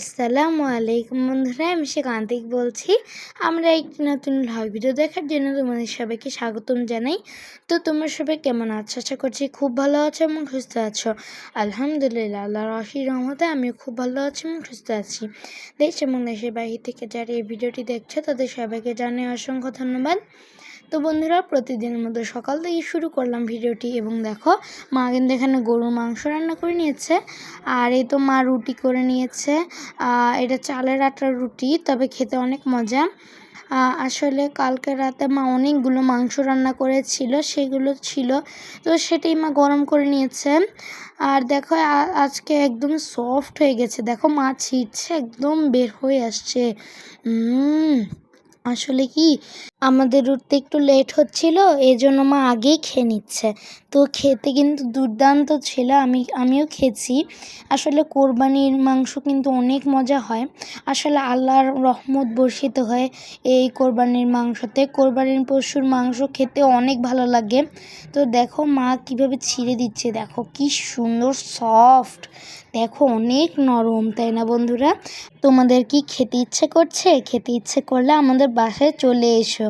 আসসালামু আলাইকুম বন্ধুরা, আমি সে কান্তিক বলছি। আমরা একটি নতুন ভ্লগ ভিডিও দেখার জন্য তোমাদের সবাইকে স্বাগতম জানাই। তো তোমরা সবাই কেমন আছো? আশা করছি খুব ভালো আছো এবং সুস্থ আছো। আলহামদুলিল্লাহ, আল্লাহর অশি রহমতে আমিও খুব ভালো আছি এবং সুস্থ আছি। দেশ এবং দেশের বাহির থেকে যারা এই ভিডিওটি দেখছ, তাদের সবাইকে জানাই অসংখ্য ধন্যবাদ। তো বন্ধুরা প্রতিদিনের মধ্যে সকাল থেকে শুরু করলাম ভিডিওটি এবং দেখো, মা কিন্তু এখানে গরুর মাংস রান্না করে নিয়েছে। আর এই তো মা রুটি করে নিয়েছে। এটা চালের আটার রুটি, তবে খেতে অনেক মজা। আসলে কালকে রাতে মা অনেকগুলো মাংস রান্না করেছিল, সেগুলো ছিল। তো সেটাই মা গরম করে নিয়েছে। আর দেখো আজকে একদম সফট হয়ে গেছে। দেখো মা ছিটছে, একদম বের হয়ে আসছে। আসলে কি? আমাদের উঠতে একটু লেট হচ্ছিল এই জন্য মা আগেই খেয়ে নিচ্ছে। তো খেতে কিন্তু দুর্দান্ত ছিল, আমি, আমিও খেয়েছি। আসলে কোরবানির মাংস কিন্তু অনেক মজা হয়। আসলে আল্লাহর রহমত বর্ষিত হয় এই কোরবানির মাংসতে। কোরবানির পশুর মাংস খেতে অনেক ভালো লাগে। তো দেখো মা কীভাবে ছিঁড়ে দিচ্ছে, দেখো কি সুন্দর সফট দেখো অনেক নরম, তাই না বন্ধুরা? তোমাদের কি খেতে ইচ্ছে করছে? খেতে ইচ্ছে করলে আমাদের বাসায় চলে এসো।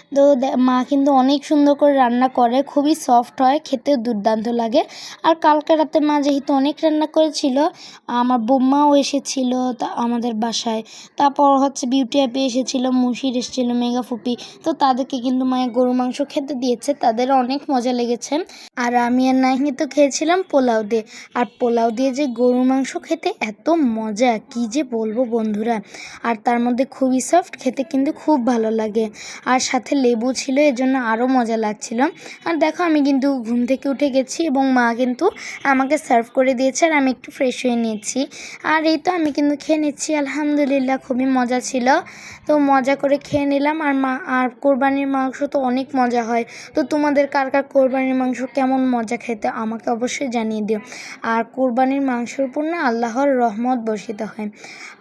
তো মা কিন্তু অনেক সুন্দর করে রান্না করে, খুবই সফট হয়, খেতেও দুর্দান্ত লাগে। আর কালকে রাতে মা যেহেতু অনেক রান্না করেছিল, আমার বোম্মাও এসেছিল তা, আমাদের বাসায়। তারপর হচ্ছে বিউটি অ্যাপে এসেছিল, মুশির এসেছিল মেগা ফুপি। তো তাদেরকে কিন্তু মায়ের গরু মাংস খেতে দিয়েছে তাদের অনেক মজা লেগেছে। আর আমি আর নাহিনী তো খেয়েছিলাম পোলাও দিয়ে। আর পোলাও দিয়ে যে গরু মাংস খেতে এত মজা, কি যে বলব বন্ধুরা। আর তার মধ্যে খুবই সফট খেতে কিন্তু খুব ভালো লাগে। আর সাথে লেবু ছিল, এর জন্য আরও মজা লাগছিল। আর দেখো, আমি কিন্তু ঘুম থেকে উঠে গেছি এবং মা কিন্তু আমাকে সার্ভ করে দিয়েছে আর আমি একটু ফ্রেশ হয়ে নিয়েছি। আর এই তো আমি কিন্তু খেয়ে নিচ্ছি, আলহামদুলিল্লাহ খুবই মজা ছিল। তো মজা করে খেয়ে নিলাম আর মা, আর কোরবানির মাংস তো অনেক মজা হয়। তো তোমাদের কার কার কোরবানির মাংস কেমন মজা খেতে আমাকে অবশ্যই জানিয়ে দিও। আর কোরবানির মাংসের উপর না আল্লাহর রহমত বসিত হয়।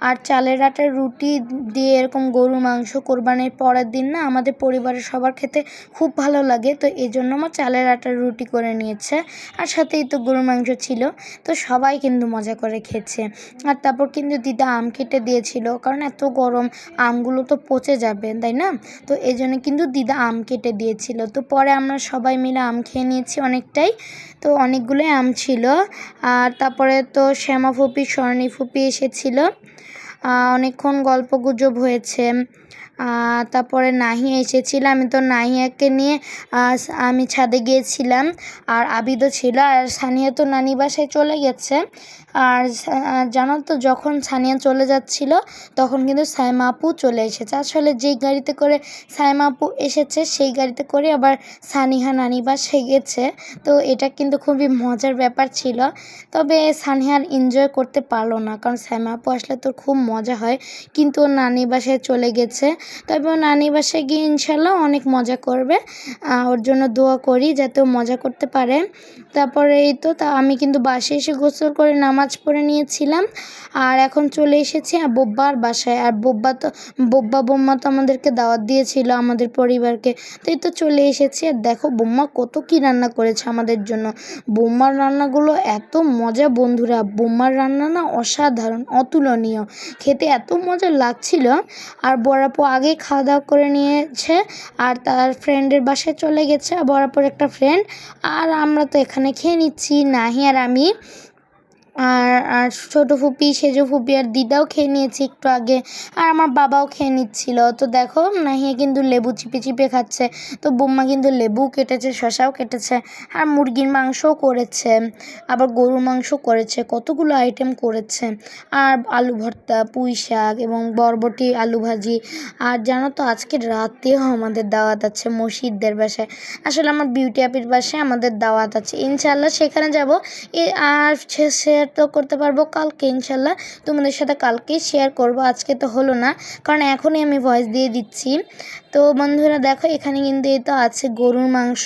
আর চালের আটার রুটি দিয়ে এরকম গরু মাংস কোরবানির পরের দিন না আমাদের পরিবারের সবার খেতে খুব ভালো লাগে, তো এই জন্য আমার চালের আটার রুটি করে নিয়েছে। আর সাথেই তো গরুর মাংস ছিল, তো সবাই কিন্তু মজা করে খেয়েছে। আর তারপর কিন্তু দিদা আম কেটে দিয়েছিল, কারণ এত গরম, আমগুলো তো পচে যাবে, তাই না? তো এই জন্য কিন্তু দিদা আম কেটে দিয়েছিল। তো পরে আমরা সবাই মিলে আম খেয়ে নিয়েছি অনেকটাই, তো অনেকগুলোই আম ছিল। আর তারপরে তো শ্যামা ফুপি, স্বর্ণী ফুপি এসেছিল। অনেকক্ষণ গল্প গুজব হয়েছে। তারপরে নাহিয়া এসেছিল, আমি তো নাহিয়াকে নিয়ে আমি ছাদে গিয়েছিলাম। আর আবিদও ছিল, আর সানিয়া তো নানি বাসায় চলে গেছে। আর জানো তো, যখন সানিয়া চলে যাচ্ছিল, তখন কিন্তু সাইমা আপু চলে এসেছে। আসলে যেই গাড়িতে করে সাইমা আপু এসেছে, সেই গাড়িতে করে আবার সানিহা নানি বাসায় গেছে। তো এটা কিন্তু খুবই মজার ব্যাপার ছিল। তবে সানিহার এনজয় করতে পারল না, কারণ সাইমা আপু আসলে তোর খুব মজা হয়, কিন্তু ওর নানি বাসায় চলে গেছে। তবে ও নানি বাসায় গিয়ে ইনশাল্লাহ অনেক মজা করবে। ওর জন্য দোয়া করি যাতে ও মজা করতে পারে। তারপরে এই তো, তা আমি কিন্তু বাসে এসে গোসল করে নামাজ পড়ে নিয়েছিলাম। আর এখন চলে এসেছি বোব্বার বাসায়। আর বোব্বা তো, বোব্বা বোম্মা তো আমাদেরকে দাওয়াত দিয়েছিল আমাদের পরিবারকে। তো এই তো চলে এসেছি। আর দেখো বোম্মা কত কি রান্না করেছে আমাদের জন্য। বোম্মার রান্নাগুলো এত মজা বন্ধুরা। বোম্মার রান্না না অসাধারণ, অতুলনীয়। খেতে এত মজা লাগছিল। আর বড়াপু আগেই খাওয়া দাওয়া করে নিয়েছে আর তার ফ্রেন্ডের বাসায় চলে গেছে, বরাবর একটা ফ্রেন্ড আর আমরা তো এখানে খেয়ে নিচ্ছি, নাহি আর আমি। আর আর ছোটো ফুপি, সেজো ফুপি আর দিদাও খেয়ে নিয়েছে একটু আগে। আর আমার বাবাও খেয়ে নিচ্ছিল। তো দেখো, নাহিয়া কিন্তু লেবু চিপে চিপে খাচ্ছে। তো বোম্মা কিন্তু লেবু কেটেছে, শশাও কেটেছে, আর মুরগির মাংসও করেছে। আবার গরুর মাংস করেছে, কতগুলো আইটেম করেছে। আর আলু ভর্তা, পুঁই শাক এবং বরবটি, আলু ভাজি। আর জানো তো, আজকে রাতেও আমাদের দাওয়াত আছে মসজিদদের বাসায়। আসলে আমার বিউটি অ্যাপির বাসায় আমাদের দাওয়াত আছে। ইনশাল্লাহ সেখানে যাব। আর শেয়ার তো করতে পারব কালকে ইনশাল্লাহ। তোমাদের সাথে কালকেই শেয়ার করব আজকে তো হলো না কারণ এখনই আমি ভয়েস দিয়ে দিচ্ছি। তো বন্ধুরা দেখো এখানে কিন্তু এই তো আছে গরুর মাংস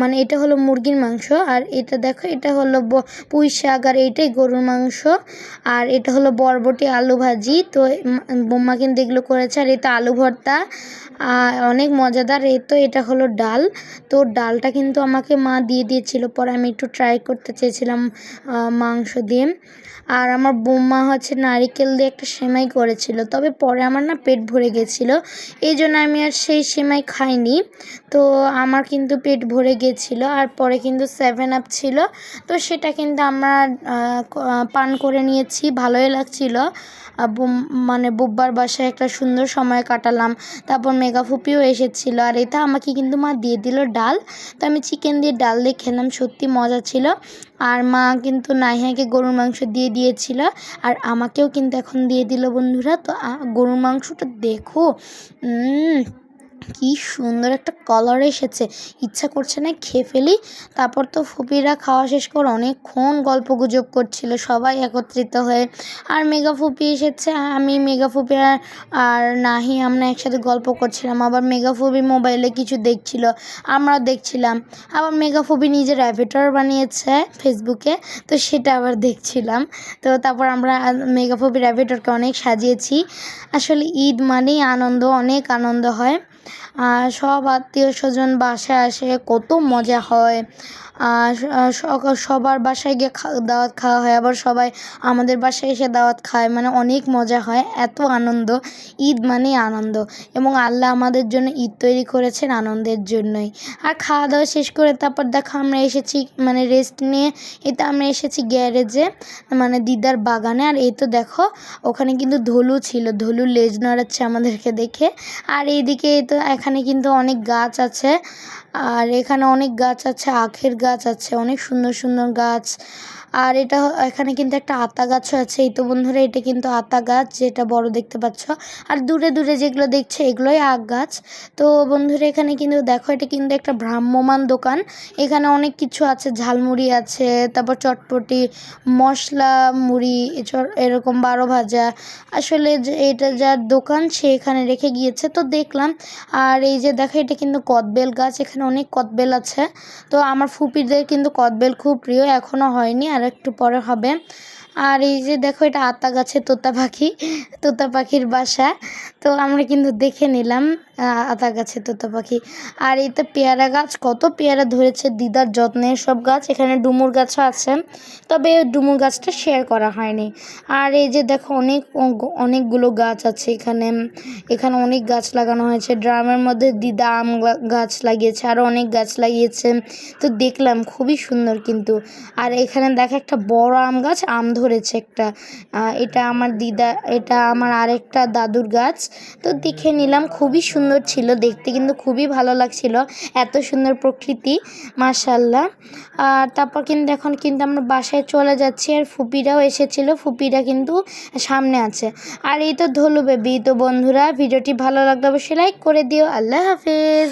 মানে এটা হলো মুরগির মাংস আর এটা দেখো এটা হলো পুঁই শাক আর এইটাই গরুর মাংস আর এটা হলো বরবটি আলু ভাজি। তো বোম্মা কিন্তু এগুলো করেছে আর এটা আলু ভর্তা অনেক মজাদার। এই তো এটা হলো ডাল তো ডালটা কিন্তু আমাকে মা দিয়ে দিয়েছিল পরে আমি একটু ট্রাই করতে চেয়েছিলাম আহ, মাংস দিয়ে। আর আমার বোম্মা হচ্ছে নারিকেল দিয়ে একটা সেমাই করেছিল। তবে পরে আমার না পেট ভরে গেছিল। এই জন্য আমি আর সেই সেমাই খাইনি। তো আমার কিন্তু পেট ভরে গেছিল আর পরে কিন্তু সেভেন আপ ছিল। তো সেটা কিন্তু আমরা পান করে নিয়েছি। ভালোই লাগছিল। মানে বুব্বার বাসায় একটা সুন্দর সময় কাটালাম। তারপর মেগা ফুপিও এসেছিল। আর এটা আমাকে কিন্তু মা দিয়ে দিল ডাল। তো আমি চিকেন দিয়ে ডাল দিয়ে খেলাম। সত্যি মজা ছিল। আর মা কিন্তু নাইহাকে গরুর মাংস দিয়ে দিয়েছিল, আর আমাকেও কিন্তু এখন দিয়ে দিল বন্ধুরা। তো গরুর মাংসটা দেখো কি সুন্দর একটা কালার এসেছে। ইচ্ছা করছে না খেয়ে ফেলি। তারপর তো ফুপিরা খাওয়া শেষ করে অনেকক্ষণ গল্প গুজব করছিল, সবাই একত্রিত হয়ে। আর মেগা ফুপি এসেছে, আমি মেগা ফুপি আর আর নাহি আমরা একসাথে গল্প করছিলাম। আবার মেগা ফুপি মোবাইলে কিছু দেখছিল, আমরাও দেখছিলাম। আবার মেগা ফুপি নিজের অ্যাভেটার বানিয়েছে ফেসবুকে তো সেটা আবার দেখছিলাম। তো তারপর আমরা মেগা ফুপির অ্যাভেটারকে অনেক সাজিয়েছি। আসলে ঈদ মানেই আনন্দ, অনেক আনন্দ হয়। সব আত্মীয় স্বজন বাসায় আসে কত মজা হয়। সবার বাসায় গিয়ে দাওয়াত খাওয়া হয়। আবার সবাই আমাদের বাসায় এসে দাওয়াত খায়। মানে অনেক মজা হয়। এত আনন্দ। ঈদ মানেই আনন্দ। এবং আল্লাহ আমাদের জন্য ঈদ তৈরি করেছেন আনন্দের জন্যই। আর খাওয়া দাওয়া শেষ করে তারপর দেখো আমরা এসেছি মানে রেস্ট নিয়ে এটা আমরা এসেছি গ্যারেজে মানে দিদার বাগানে। আর এই তো দেখো, ওখানে কিন্তু ধলু ছিল। ধলু লেজ নড়াচ্ছে আমাদেরকে দেখে। আর এইদিকে এই তো এখানে কিন্তু অনেক গাছ আছে। আর এখানে অনেক গাছ আছে, আখের গাছ আছে অনেক সুন্দর সুন্দর গাছ। আর এটা এখানে কিন্তু একটা আতা গাছও আছে। এই তো বন্ধুরা, এটা কিন্তু আতা গাছ যেটা বড় দেখতে পাচ্ছ। আর দূরে দূরে যেগুলো দেখছে, এগুলোই আখ গাছ। তো বন্ধুরা, এখানে কিন্তু দেখো, এটা কিন্তু একটা ভ্রাম্যমান দোকান। এখানে অনেক কিছু আছে, ঝালমুড়ি আছে, তারপর চটপটি, মশলা, মুড়ি এরকম বারো ভাজা। আসলে এটা যার দোকান, সে এখানে রেখে গিয়েছে। তো দেখলাম, আর এই যে দেখো, এটা কিন্তু কদবেল গাছ। এখানে অনেক কদবেল আছে। তো আমার ফুপিদের কিন্তু কদবেল খুব প্রিয় এখনও হয়নি। আর একটু পরে হবে। আর এই যে দেখো এটা আতা গাছে তোতা পাখি, তোতা পাখির বাসা। তো আমরা কিন্তু দেখে নিলাম আতা গাছে তোতা পাখি। আর এই তো পেয়ারা গাছ, কত পেয়ারা ধরেছে দিদার যত্নের সব গাছ, এখানে ডুমুর গাছও আছে। তবে ডুমুর গাছটা শেয়ার করা হয়নি। আর এই যে দেখো, অনেক অনেকগুলো গাছ আছে এখানে। এখানে অনেক গাছ লাগানো হয়েছে। ড্রামের মধ্যে দিদা আম গাছ লাগিয়েছে আরও অনেক গাছ লাগিয়েছে। তো দেখলাম, খুবই সুন্দর কিন্তু। আর এখানে দেখো একটা বড় আম গাছ, আম ধরেছে একটা। এটা আমার দিদা, এটা আমার আরেকটা দাদুর গাছ। তো দেখে নিলাম খুবই সুন্দর ছিল, দেখতে কিন্তু খুবই ভালো লাগছিল, এত সুন্দর প্রকৃতি মাশাল্লাহ আর তারপর কিন্তু এখন কিন্তু আমরা বাসায় চলে যাচ্ছি আর ফুপিরাও এসেছিল, ফুপিরা কিন্তু সামনে আছে। আর এই তো ধলু বেবি, তো বন্ধুরা, ভিডিওটি ভালো লাগলে অবশ্যই লাইক করে দিও, আল্লাহ হাফেজ।